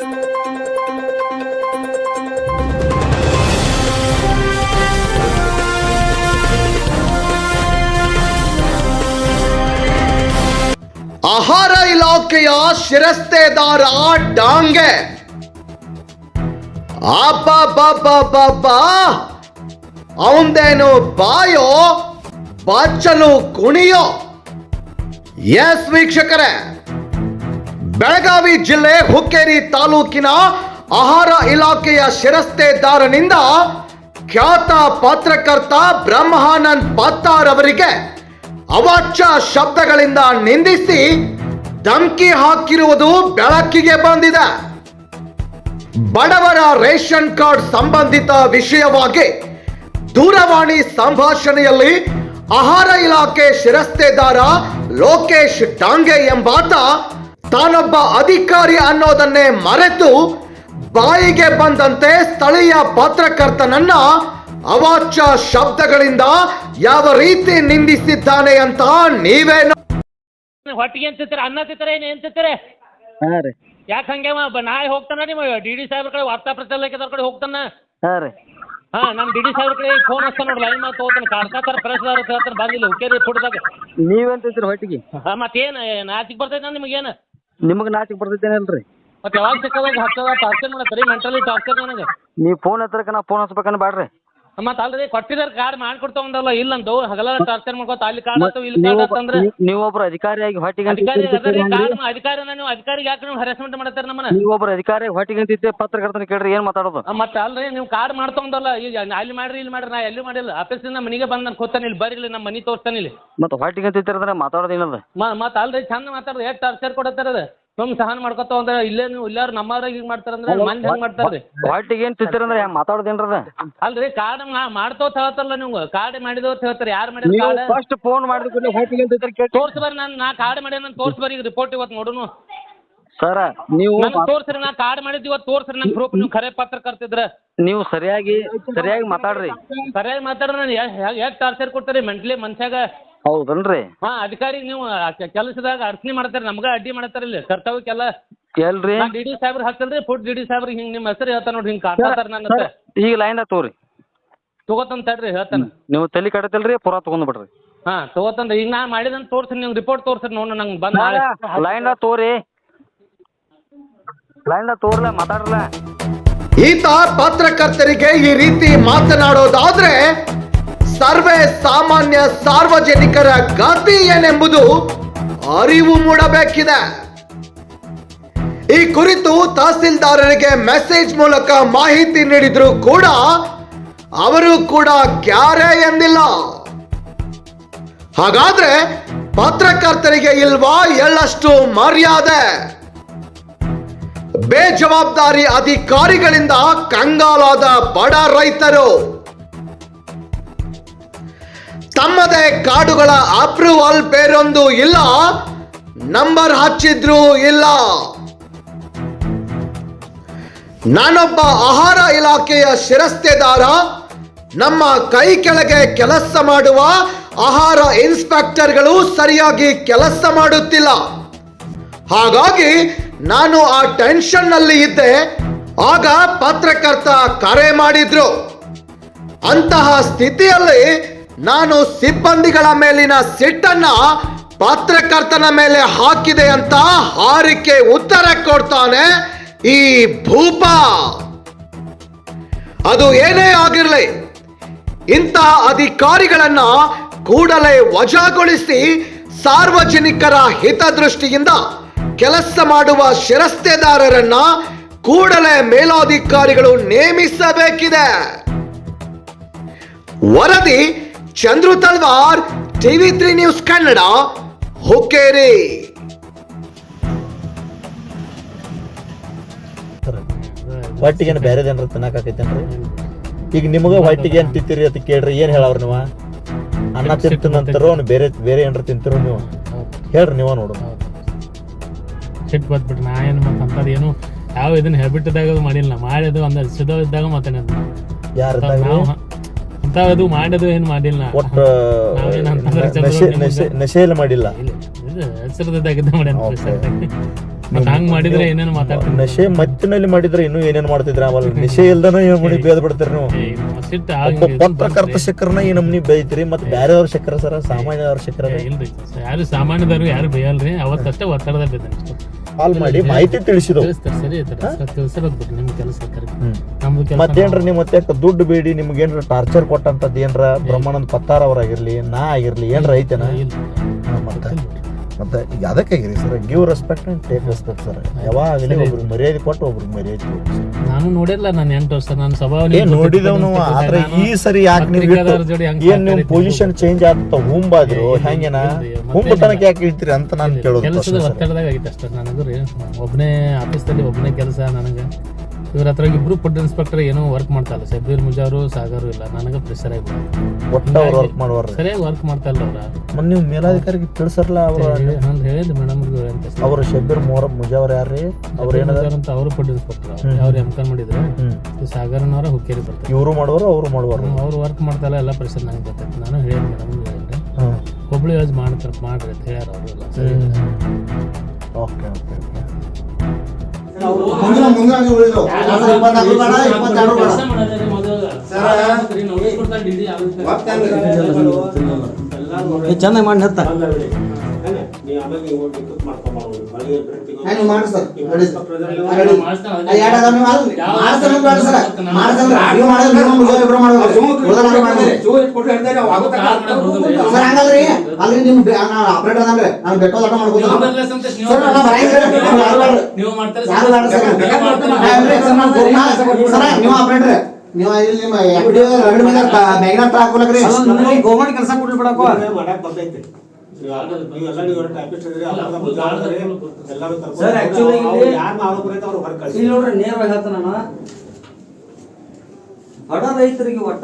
ಆಹಾರ ಇಲಾಖೆಯ ಶಿರಸ್ತೆದಾರ ಡಾಂಗೆ. ಅವಂದೇನು ಬಾಯೋ ಬಾಚಲು ಕುಣಿಯೋ. ಎಸ್ ವೀಕ್ಷಕರೇ ಬೆಳಗಾವಿ ಜಿಲ್ಲೆ ಹುಕ್ಕೇರಿ ತಾಲೂಕಿನ ಆಹಾರ ಇಲಾಖೆಯ ಶಿರಸ್ತೆದಾರನಿಂದ ಖ್ಯಾತ ಪತ್ರಕರ್ತ ಬ್ರಹ್ಮಾನಂದ್ ಪತ್ತಾರ್ ಅವರಿಗೆ ಅವಾಚ್ಯ ಶಬ್ದಗಳಿಂದ ನಿಂದಿಸಿ ಧಮಕಿ ಹಾಕಿರುವುದು ಬೆಳಕಿಗೆ ಬಂದಿದೆ. ಬಡವರ ರೇಷನ್ ಕಾರ್ಡ್ ಸಂಬಂಧಿತ ವಿಷಯವಾಗಿ ದೂರವಾಣಿ ಸಂಭಾಷಣೆಯಲ್ಲಿ ಆಹಾರ ಇಲಾಖೆ ಶಿರಸ್ತೆದಾರ ಲೋಕೇಶ್ ಡಾಂಗೆ ಎಂಬಾತ ತಾನೊಬ್ಬ ಅಧಿಕಾರಿ ಅನ್ನೋದನ್ನೇ ಮರೆತು ಬಾಯಿಗೆ ಬಂದಂತೆ ಸ್ಥಳೀಯ ಪತ್ರಕರ್ತನನ್ನ ಅವಾಚ್ಯ ಶಬ್ದಗಳಿಂದ ಯಾವ ರೀತಿ ನಿಂದಿಸಿದ್ದಾನೆ ಅಂತ ನೀವೇ. ಹೊಟ್ಟಿಗೆ ಅಂತಿರ್ತಾರೆ ಅನ್ನ ತಿಂತಾರೆ ಏನು ಏನ್ ತಿಂತೀರಿ ಹಾಂ ರೀ. ಯಾಕೆ ಹಂಗೆ ನಾಳೆ ಹೋಗ್ತಾನ ನಿಮ್ಮ ಡಿ ಡಿ ಸಾಹೇಬ್ರ ಕಡೆ ವಾರ್ತಾ ಪ್ರಚಾರ ಕಡೆ ಹೋಗ್ತಾನ? ಹಾಂ ರೀ. ಹಾ ನಮ್ ಡಿ ಡಿ ಸಾಹೇಬ್ರ ಕಡೆ ಫೋನ್ ಹಚ್ತಾನ ನೋಡಿ ಲೈನ್ ಮಾತು ಹೋಗ್ತಾನೆ ಕಾಡ್ತಾರ ಹೇಳ್ತಾನೆ ಬಂದಿಲ್ಲ ಹುಕ್ಕೇರಿ ಫುಡ್ದಾಗ ನೀವೇನ್ ತಿಂತೀರಿ ಹೊಟ್ಟಿಗೆ? ಹಾ ಮತ್ತೇನು ನಾಚಿಗೆ ಬರ್ತೈತೆ ನಿಮಗೇನು? ನಿಮಗೆ ನಾಚಿಕೆ ಬರ್ತೈತೇನಲ್ರಿ ಮತ್ತೆ ಯಾವಾಗ ಸಿಕ್ಕದಾಗ ಹಚ್ಚದ ಟಾರ್ಚರ್ ಮಾಡತ್ತೀರಿ ಮೆಂಟಲಿ ಟಾರ್ಚರ್ ನನಗೆ. ನೀವು ಫೋನ್ ಹತ್ರಕ್ಕೆ ನಾ ಫೋನ್ ಹಚ್ಬೇಕನ್ನ ಬ್ಯಾಡ್ರಿ. ಮತ್ತೆ ಅಲ್ರಿ ಕೊಟ್ಟಿದಾರ ಕಾರ್ಡ್ ಮಾಡ್ಕೊಡ್ತಾವಂದಲ್ಲ ಇಲ್ಲಂದು ಹಗಲ ಟಾರ್ಚರ್ ಮಾಡ್ಕೊತ ಅಲ್ಲಿ ಕಾರ್ಡ್ ಅಂತ ಇಲ್ಲಿ ಕಾರ್ಡ್ ನೀವು ಆತಂದ್ರೆ ನೀವೊಬ್ರು ಅಧಿಕಾರಿಯಾಗಿ ಹೊಟ್ಟಿಗೆ ಅಧಿಕಾರಿ ಅದರಿ. ಕಾರ್ಡ್ ಅಧಿಕಾರಿನ ನೀವು ಅಧಿಕಾರಿಗೆ ಯಾಕೆ ನೀವು ಹರಾಸ್ಮೆಂಟ್ ಮಾಡತ್ತೀರಿ ನಮ್ಮನ್ನ? ನೀವೊಬ್ರು ಅಧಿಕಾರಿ ಹೊಟ್ಟಿಗೆ ಅಂತಿದ್ದೆ ಪತ್ರಕರ್ತನ ಕೇಳ್ರಿ ಏನ್ ಮಾತಾಡೋದು? ಮತ್ತೆ ಅಲ್ರಿ ನೀವು ಕಾರ್ಡ್ ಮಾಡ್ತಾವಂದಲ್ಲ ಈಗ ಅಲ್ಲಿ ಮಾಡ್ರಿ ಇಲ್ಲಿ ಮಾಡ್ರಿ ನಾ ಎಲ್ಲಿ ಮಾಡಿಲ್ಲ ಆಫೀಸಿಂದ ಮನೆಗೆ ಬಂದು ನಾನು ಕೂತಾನೆ ಇಲ್ಲಿ ಬರ್ರಿ ಇಲ್ಲಿ ನಮ್ಮ ಮನೆ ತೋರಿಸ್ತಾನೆ ಇಲ್ಲಿ. ಮತ್ತೆ ಹೊಟ್ಟಿಗೆ ಅಂತಿದ್ದೀರ ಅಂದ್ರೆ ಮಾತಾಡೋದು ಏನದ? ಮತ್ತೆ ಅಲ್ರಿ ಚಂದ ಮಾತಾಡ್ರಿ ಎಷ್ಟು ಟಾರ್ಚರ್ ಕೊಡತ್ತಾರ ಅದು? ಸುಮ್ ಸಹನ ಮಾಡ್ಕೊತ ಅಂದ್ರೆ ಇಲ್ಲೇ ನೀವು ಇಲ್ಲಾರ ನಮ್ಮವ್ರಾಗ ಹಿಂಗ್ ಮಾಡ್ತಾರಂದ್ರೆ ಮಂದಿ ಹೆಂಗ್ ಮಾಡ್ತಾರ್ರಿ? ಹೊಟ್ಟಿಗೆ ಏನ್ ತಿಂತೀರ ಅಂದ್ರೆ ಹೆಂಗ್ ಮಾತಾಡೋದು ಏನ್ರದ? ಅಲ್ರಿ ಕಾರ್ಡ್ ಮಾಡ್ತಾವ್ ಹೇಳ್ತಾರಲ್ಲ ನೀವು. ಕಾರ್ಡ್ ಮಾಡಿದವ್ರು ಹೇಳ್ತಾರೆ. ಯಾರು ಮಾಡಿದ ನೀವು ಕಾರ್ಡ್? ಫಸ್ಟ್ ಫೋನ್ ಮಾಡಿದ ಕೂಡಲೇ ಹೊಟ್ಟಿಗೆ ತಿಂತೀರಿ ಕೇಳಿ ತೋರ್ಸಿ ಬರ್ರಿ ನಾನು ನಾ ಕಾರ್ಡ್ ಮಾಡಿ ಅಂತ ತೋರ್ಸಿ ಬರ್ರಿ ಈಗ ರಿಪೋರ್ಟ್ ಇವತ್ತು ನೋಡುನು. ಸರ್ ನೀವು ತೋರ್ಸ್ರಿ ನಾ ಕಾರ್ಡ್ ಮಾಡಿದ್ದು ಇವತ್ತು ತೋರ್ಸ್ರಿ ನನ್ ಪ್ರೂಫ್ ನೀವು ಖರೆ ಪತ್ರ ಕರ್ತಿದ್ರ. ನೀವು ಸರಿಯಾಗಿ ಸರಿಯಾಗಿ ಮಾತಾಡ್ರಿ. ಸರಿಯಾಗಿ ಮಾತಾಡ್ರಿ ನಾನು ಯಾಕೆ ಟಾರ್ಚರ್ ಕೊಡ್ತೀರಿ? ಮೆಂಟ್ಲಿ ಮನ್ಸಾಗ ಹೌದನ್ರಿ? ಹಾ ಅಧಿಕಾರಿ ನೀವು ಕೆಲಸದಾಗ ಅರ್ಚನೆ ಮಾಡ್ತಾರೆ ನಮ್ಗ ಅಡ್ಡಿ ಮಾಡ್ತಾರ ಇಲ್ಲಿ ಕರ್ತವ್ಯಕ್ಕೆಲ್ಲ ಎಲ್ರಿ? ಡಿ ಡಿ ಸಾಹೇಬ್ರ ಹಚ್ಚಲ್ರಿ ಫುಡ್ ಡಿ ಡಿ ಸಾಹೇಬ್ರ ಹಿಂಗ್ ನಿಮ್ಮ ಹೆಸರು ಹೇಳ್ತಾನ ನೋಡ್ರಿ ಹಿಂಗ್ ಕಾಡ್ತಾರ ನನ್ನ ಹತ್ರ. ಈಗ ಲೈನ್ ತಗೋರಿ. ತಗೋತಂತ ತಡ್ರಿ ಹೇಳ್ತಾನ. ನೀವು ತಲೆ ಕಡತಲ್ರಿ ಪುರಾ ತಗೊಂಡ್ ಬಿಡ್ರಿ ಹಾ ತಗೋತಂದ್ರ ಈಗ ನಾ ಮಾಡಿದಂತ ತೋರ್ಸಿ ನೀವು ರಿಪೋರ್ಟ್ ತೋರ್ಸ್ರಿ ನೋಡು ನಂಗೆ ಬಂದ್ ನಾಳೆ. ಲೈನ್ ತೋರಿ ಲೈನ್ ತೋರ್ಲ ಮಾತಾಡ್ರಲ್ಲ ಈತ ಪತ್ರಕರ್ತರಿಗೆ ಈ ರೀತಿ ಮಾತನಾಡೋದಾದ್ರೆ ಸರ್ವೇ ಸಾಮಾನ್ಯ ಸಾರ್ವಜನಿಕರ ಗತಿ ಏನೆಂಬುದು ಅರಿವು ಮೂಡಬೇಕಿದೆ. ಈ ಕುರಿತು ತಹಸೀಲ್ದಾರರಿಗೆ ಮೆಸೇಜ್ ಮೂಲಕ ಮಾಹಿತಿ ನೀಡಿದ್ರು ಕೂಡ ಅವರು ಕೂಡ ಕ್ಯಾರೆ ಎಂದಿಲ್ಲ. ಹಾಗಾದ್ರೆ ಪತ್ರಕರ್ತರಿಗೆ ಇಲ್ವಾ ಎಳ್ಳಷ್ಟು ಮರ್ಯಾದೆ? ಬೇಜವಾಬ್ದಾರಿ ಅಧಿಕಾರಿಗಳಿಂದ ಕಂಗಾಲಾದ ಬಡ ರೈತರು. ತಮ್ಮದೇ ಕಾಡುಗಳ ಅಪ್ರೂವಲ್ ಬೇರೊಂದು ಇಲ್ಲ. ನಂಬರ್ ಹಚ್ಚಿದ್ರು ಇಲ್ಲ. ನಾನೊಬ್ಬ ಆಹಾರ ಇಲಾಖೆಯ ಶಿರಸ್ತೆದಾರ. ನಮ್ಮ ಕೈ ಕೆಳಗೆ ಕೆಲಸ ಮಾಡುವ ಆಹಾರ ಇನ್ಸ್ಪೆಕ್ಟರ್ಗಳು ಸರಿಯಾಗಿ ಕೆಲಸ ಮಾಡುತ್ತಿಲ್ಲ. ಹಾಗಾಗಿ ನಾನು ಆ ಟೆನ್ಷನ್ನಲ್ಲಿ ಇದ್ದೆ. ಆಗ ಪತ್ರಕರ್ತ ಕರೆ ಮಾಡಿದ್ರು. ಅಂತಹ ಸ್ಥಿತಿಯಲ್ಲಿ ನಾನು ಸಿಬ್ಬಂದಿಗಳ ಮೇಲಿನ ಸಿಟ್ಟನ್ನ ಪತ್ರಕರ್ತನ ಮೇಲೆ ಹಾಕಿದೆ ಅಂತ ಹಾರಿಕೆ ಉತ್ತರ ಕೊಡ್ತಾನೆ ಈ ಭೂಪ. ಅದು ಏನೇ ಆಗಿರಲಿ, ಇಂಥ ಅಧಿಕಾರಿಗಳನ್ನ ಕೂಡಲೇ ವಜಾಗೊಳಿಸಿ ಸಾರ್ವಜನಿಕರ ಹಿತದೃಷ್ಟಿಯಿಂದ ಕೆಲಸ ಮಾಡುವ ಶಿರಸ್ತೆದಾರರನ್ನ ಕೂಡಲೇ ಮೇಲಾಧಿಕಾರಿಗಳು ನೇಮಿಸಬೇಕಿದೆ. ವರದಿ Chandru Talwar TV three news Kannada Hukkeri. ಹೊಟ್ಟಿಗೆ ಏನು ಬೇರೆ ಜನರ ತಿನ್ನಕಾಕೈತೇನ್ರಿ ಈಗ ನಿಮಗೆ ಹೊಟ್ಟಿಗೆ ಏನು ತಿಂತೀರಿ ಅಂತ ಕೇಳ್ರಿ ಏನು ಹೇಳವ್ರಿ ನೀವು? ಅನ್ನ ತಿಂತೀನಂತಾರೋ ಅವ್ನು ಬೇರೆ ಬೇರೆ ಏನಾರ ತಿಂತಿರೋ ನೀವು? ಹೇಳ್ರಿ ನೀವು ನೋಡು. ಸಿಟ್ಟು ಬಂದ್ಬಿಟ್ಟು ನಾ ಏನು ಮತ್ತೆ ಅಂಥದ್ದು ಏನು? ಯಾವ ಇದನ್ನ ಹೇಳ್ಬಿಟ್ಟಿದ್ದಾಗ ಇದ್ದಾಗ ಅದು ಮಾಡಿಲ್ಲ. ನಾ ಮಾಡಿದ್ದು ಒಂದು ಸಿದ್ಧ ಇದ್ದಾಗ ಮತ್ತೆ ಯಾರು ನಾವು ಅಂಥದ್ದು ಮಾಡೋದು ಏನು ಮಾಡಿಲ್ಲ. ಒಟ್ಟು ನಶೆಯಲ್ಲಿ ಮಾಡಿಲ್ಲ. ಪ್ರೆಸೆಂಟಾಗಿ. ಮತ್ತ್ ಹಂಗ್ ಮಾಡಿದ್ರೆ ಏನೇನು ಮಾತಾಡ್ತೀನಿ ನಶೆ ಮತ್ತಿನಲ್ಲಿ ಮಾಡಿದ್ರೆ ಇನ್ನು ಏನೇನ್ ಮಾಡ್ತಿದ್ರ ಅವಲ್ಲ ನಶೆ ಇಲ್ದನ ಏನ್ ಮಾಡಿ ಬೇದ್ ಬಿಡ್ತೀರಿ ನೀವು. ಪತ್ರಕರ್ತ ಶಿಖರನ ಈ ನಮ್ನಿ ಬೈತೀರಿ ಮತ್ತೆ ಬೇರೆಯವ್ರ ಶಕ್ರ ಸರ ಸಾಮಾನ್ಯದವ್ರ ಶಕ್ರ ಏ, ಇಲ್ರಿ. ಯಾರು ಸಾಮಾನ್ಯದವ್ರು ಯಾರು ಬೇಯಲ್ರಿ? ಅವತ್ತಷ್ಟೇ ಒತ್ತಡದಲ್ಲಿ ಬಿದ್ದಾನೆ ಕಾಲ್ ಮಾಡಿ ಮಾಹಿತಿ ತಿಳಿಸಿದವು. ಕೆಲಸ ಮತ್ತೇನ್ರ ನಿಮ್ ಮತ್ತೆ ದುಡ್ಡು ಬೇಡಿ ನಿಮ್ಗೆ ಏನ್ರ ಟಾರ್ಚರ್ ಕೊಟ್ಟಂತದ್ದು ಏನ್ರ ಬ್ರಹ್ಮಾನಂದ್ ಪತ್ತಾರ್ ಅವ್ರಾಗಿರ್ಲಿ ನಾ ಆಗಿರ್ಲಿ ಏನ್ರ ಐತೆನಾ? ಮತ್ತೆ? ಮತ್ತೆ ಈಗ ಅದಕ್ಕಾಗಿರಿ sir give respect and take respect sir. ಯಾವಾಗಲೇ ಒಬ್ರಿಗೆ ಮರ್ಯಾದೆ ಕೊಟ್ಟು ಒಬ್ರಿಗೆ ಮರ್ಯಾದೆ ಕೊಡಿ. ನಾನು ನೋಡಿಲ್ಲ ನಾನು ಎಂಟು ವರ್ಷ ನಾನು ಸಭಾ ನೋಡಿದವನು ನೋಡಿದವ್ ಆದ್ರೆ ಈ ಸರಿ ಯಾಕೆ ನೀವು ಏನ್ ನಿಮ್ ಪೊಸಿಷನ್ ಚೇಂಜ್ ಆಗ್ತ ಹುಂಬಾದ್ರು ಹೆಂಗೇನ ಹುಂಬ ತನಕ ಯಾಕೆ ಇಳ್ತೀರಿ ಅಂತ ನಾನು ಕೇಳೋದು ಕೆಲಸದ. ಒತ್ತಡದಾಗ ಆಗಿತ್ತು ಅಷ್ಟೇ ನನಗೂ ರೀ ಒಬ್ಬನೇ ಆಫೀಸ್ದಲ್ಲಿ ಒಬ್ಬನೇ ಕೆಲಸ ನನಗೆ. ಇವ್ರ ಹತ್ರ ಇಬ್ರು ಫುಡ್ ಇನ್ಸ್ಪೆಕ್ಟರ್ ಏನೋ ವರ್ಕ್ ಮಾಡ್ತಾಯಿಲ್ಲ ಶಬೀರ್ ಮುಜಾರು ಸಾಗರು ಇಲ್ಲ. ನನಗೆ ಪ್ರೆಷರ್ ಆಗಿ ಒಟ್ಟ ಅವ್ರು ವರ್ಕ್ ಮಾಡೋರು ಸರಿಯಾಗಿ ವರ್ಕ್ ಮಾಡ್ತಾ ಇಲ್ಲ ಅವ್ರ. ನೀವು ಮೇಲಾಧಿಕಾರಿಗೆ ತಿಳಿಸರ್ಲ ಅವ್ರ ನಾನು ಹೇಳಿದ್ದೆ ಮೇಡಮ್ ಅಂತ ಅವರು ಶಬೀರ್ ಮೊರ ಮುಜಾವರ್ ಯಾರ್ರಿ? ಅವ್ರ ಏನಾದ್ರು ಅಂತ ಅವರು ಫುಡ್ ಇನ್ಸ್ಪೆಕ್ಟರ್ ಅವ್ರು ಎಂ ಕಾನ್ ಮಾಡಿದ್ರು. ಸಾಗರನವರ ಹುಕ್ಕೇರಿ ಬರ್ತಾರೆ. ಇವರು ಮಾಡುವರು ಅವರು ಮಾಡುವರು ಅವ್ರು ವರ್ಕ್ ಮಾಡ್ತಾಯಿಲ್ಲ ಎಲ್ಲ ಪ್ರೆಷರ್ ನನಗೆ ಗೊತ್ತೈತೆ ನಾನು ಹೇಳಿದೆ ಮೇಡಮ್ ಹೇಳಿದ್ದೆ. ಕೊಬ್ಬಳಿ ಹುಬ್ಳಿ ಯೂಸ್ ಮಾಡ್ತಾರೆ ಮಾಡ್ರಿ ಅಂತ ಹೇಳ್ಯಾರ ಅವರು ಎಲ್ಲ. ಸರಿ. Okay okay okay. ಮುಂದಿನ ಮುಂದಾಗಿ ಉಳಿದು ಆದ್ರೆ ಇಪ್ಪತ್ನಾಲ್ಕು ಬೇಡ ಇಪ್ಪತ್ತೆರಡು ಬೇಡ. ಚೆನ್ನಾಗಿ ಮಾಡಿ ಹತ್ತ ಹ್ಯಾಂಗ್ ನೀವು ಸರ್ ನಾನು ಆಪರೇಟರ್ ನಾನು ಸರ್ ನಾನು ಬರಂಗಿಲ್ಲ ನೀವು ಮಾಡ್ತಾರೆ ಸರ್. ನೀವು ಆಪರೇಟರ್ ನೀವು ಇಲ್ಲಿ ನಿಮ್ಮ ರಗಡ್ ಮೇಲೆ ಮ್ಯಾಗಿನ ಹತ್ರ ಗೌರ್ಮೆಂಟ್ ಕೆಲಸ ಕೊಡ್ಲಿ ಬಿಡಪ್ಪ ಸರ್ ಆಕ್ಚುಲಿ ಇಲ್ಲಿ ನೋಡ್ರಿ ನೇರವಾಗಿ ಹೇಳ್ತಾನ ನಾನು. ಬಡ ರೈತರಿಗೆ ಒಟ್ಟ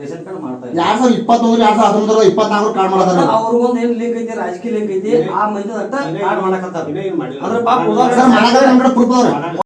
ರೇಷನ್ ಕಾರ್ಡ್ ಮಾಡ್ತಾ ಇಲ್ಲ ಎರಡ್ ಸಾವಿರದ ಇಪ್ಪತ್ತೊಂದ್ರ ಎರಡ್ ಸಾವಿರದ ಹತ್ತೊಂಬತ್ತರ ಇಪ್ಪತ್ನಾಲ್ಕು ಕಾರ್ಡ್ ಮಾಡೋದಾರ ಅವ್ರಿಗೊಂದ್ ಏನ್ ಲಿಂಕ್ ಐತಿ ರಾಜಕೀಯ ಲಿಂಕ್ ಐತಿ ಆ ಮಂದಿ ಅಟ್ಟ ಕಾರ್ಡ್ ಮಾಡಕತ್ತಾರ. ಅಂದ್ರೆ ಪಾಪ ಉದಾಹರಣೆ ಸರ್ ಮಾಡಕ್ಕೆ ನಮ್ಮ ಕಡೆ ಪ್ರೂಫ್ ಅವ್ರಿ.